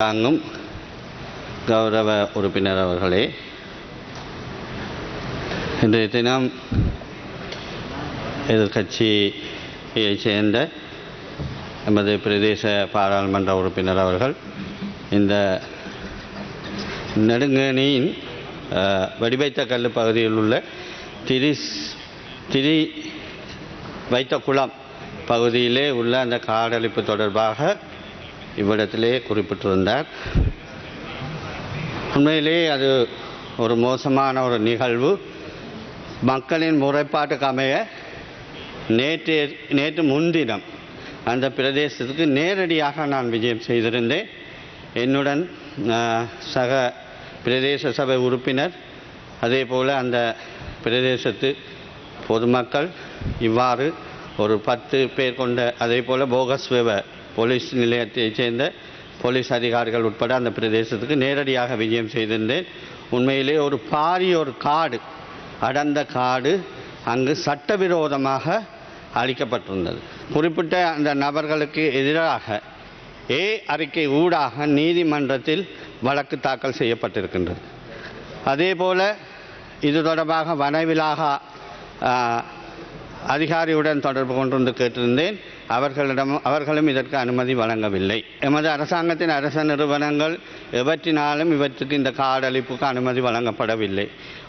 தாங்கும் கௌரவ உறுப்பினர் அவர்களே இன்றைய தினம் எதிர்கட்சியை சேர்ந்த எமது பிரதேச பாராளுமன்ற உறுப்பினர் அவர்கள் இந்த நெடுங்கணியின் வடிவைத்த கல் பகுதியில் உள்ள திரிஸ் திரி வைத்த குளம் பகுதியிலே உள்ள அந்த காடழிப்பு தொடர்பாக இவ்விடத்திலே குறிப்பிட்டிருந்தார். உண்மையிலே அது ஒரு மோசமான ஒரு நிகழ்வு. மக்களின் முறைப்பாட்டுக்கு அமைய நேற்று நேற்று முன்தினம் அந்த பிரதேசத்துக்கு நேரடியாக நான் விஜயம் செய்திருந்தேன். என்னுடன் சக பிரதேச சபை உறுப்பினர் அதே போல் அந்த பிரதேசத்து பொதுமக்கள் இவ்வாறு ஒரு பத்து பேர் கொண்ட அதே போல் போகஸ் போலீஸ் நிலையத்தைச் சேர்ந்த போலீஸ் அதிகாரிகள் உட்பட அந்த பிரதேசத்துக்கு நேரடியாக விஜயம் செய்திருந்தேன். உண்மையிலே ஒரு பாரிய ஒரு காடு அடர்ந்த காடு அங்கு சட்டவிரோதமாக அளிக்கப்பட்டிருந்தது குறிப்பிட்ட அந்த நபர்களுக்கு எதிராக ஏ அறிக்கை ஊடாக நீதிமன்றத்தில் வழக்கு தாக்கல் செய்யப்பட்டிருக்கின்றது. அதேபோல இது தொடர்பாக வனவிலாக அதிகாரியுடன் தொடர்பு கொண்டிருந்து கேட்டிருந்தேன். அவர்களிடம் அவர்களும் இதற்கு அனுமதி வழங்கவில்லை. எமது அரசாங்கத்தின் அரச நிறுவனங்கள் எவற்றினாலும் இவற்றுக்கு இந்த காடழிப்புக்கு அனுமதி வழங்கப்படவில்லை.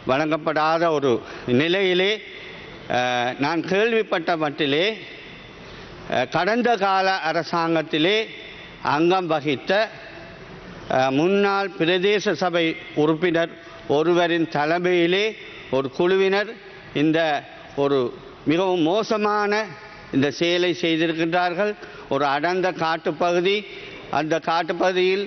வழங்கப்படாத ஒரு நிலையிலே நான் கேள்விப்பட்ட மட்டிலே கடந்த கால அரசாங்கத்திலே அங்கம் வகித்த முன்னாள் பிரதேச சபை உறுப்பினர் ஒருவரின் தலைமையிலே ஒரு குழுவினர் இந்த ஒரு மிகவும் மோசமான இந்த செயலை செய்திருக்கின்றார்கள். ஒரு அடர்ந்த காட்டுப்பகுதி. அந்த காட்டுப்பகுதியில்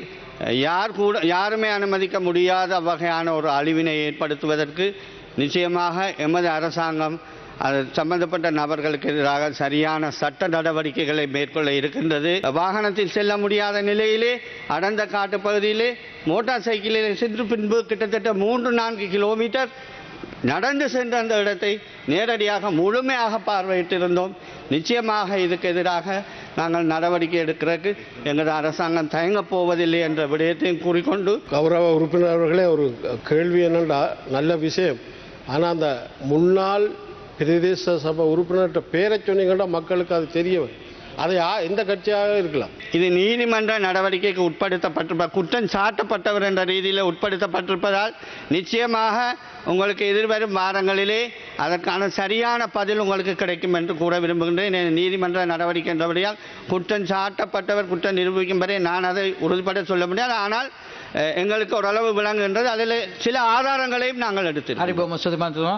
யார் கூட யாருமே அனுமதிக்க முடியாத வகையான ஒரு அழிவினை ஏற்படுத்துவதற்கு நிச்சயமாக எமது அரசாங்கம் அது சம்பந்தப்பட்ட நபர்களுக்கு எதிராக சரியான சட்ட நடவடிக்கைகளை மேற்கொள்ள இருக்கின்றது. வாகனத்தில் செல்ல முடியாத நிலையிலே அடர்ந்த காட்டுப் பகுதியிலே மோட்டார் சைக்கிளில் சென்று பின்பு கிட்டத்தட்ட மூன்று நான்கு கிலோமீட்டர் நடந்து சென்ற அந்த இடத்தை நேரடியாக முழுமையாக பார்வையிட்டிருந்தோம். நிச்சயமாக இதுக்கு எதிராக நாங்கள் நடவடிக்கை எடுக்கிறதுக்கு எங்களது அரசாங்கம் தயங்கப் போவதில்லை என்ற விடயத்தையும் கூறிக்கொண்டு கௌரவ உறுப்பினர் அவர்களே ஒரு கேள்வி என்னென்னா நல்ல விஷயம். ஆனால் அந்த முன்னாள் பிரதேச சபை உறுப்பினர்கிட்ட பேரை சொன்னீங்கன்னா மக்களுக்கு அது தெரிய வரும். அது எந்த கட்சியாக இருக்கலாம். இது நீதிமன்ற நடவடிக்கைக்கு உட்படுத்தப்பட்டிருப்ப குற்றம் சாட்டப்பட்டவர் என்ற ரீதியில் உட்படுத்தப்பட்டிருப்பதால் நிச்சயமாக உங்களுக்கு எதிர்வரும் வாரங்களிலே அதற்கான சரியான பதில் உங்களுக்கு கிடைக்கும் என்று கூற விரும்புகின்றேன். நீதிமன்ற நடவடிக்கை என்றபடியால் குற்றம் சாட்டப்பட்டவர் குற்றம் நிரூபிக்கும் வரை நான் அதை உறுதிப்பட சொல்ல முடியாது. ஆனால் எங்களுக்கு ஓரளவு விளங்குகின்றது. அதில் சில ஆதாரங்களையும் நாங்கள் எடுத்து